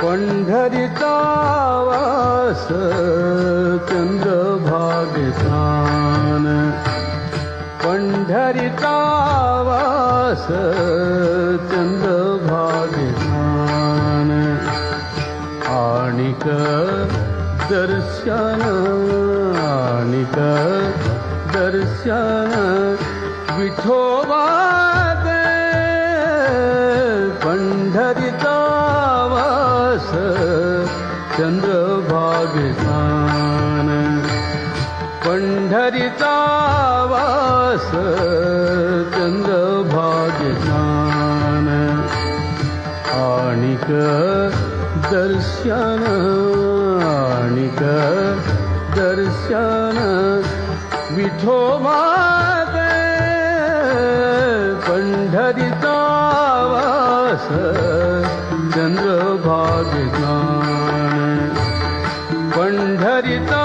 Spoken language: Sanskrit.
पंढरीचा वास चंद्रभागेसान पंढरीचा वास चंद्रभागेसान आणिक दर्शन दर्शन विठोबाचे पंढरीचा वास चंद्रभागेसान पंढरीचा वास चंद्रभागेसान आणिक दर्शन दर्शन विठोबाचे पंढरीचा वास चंद्रभागेसान पंढरीचा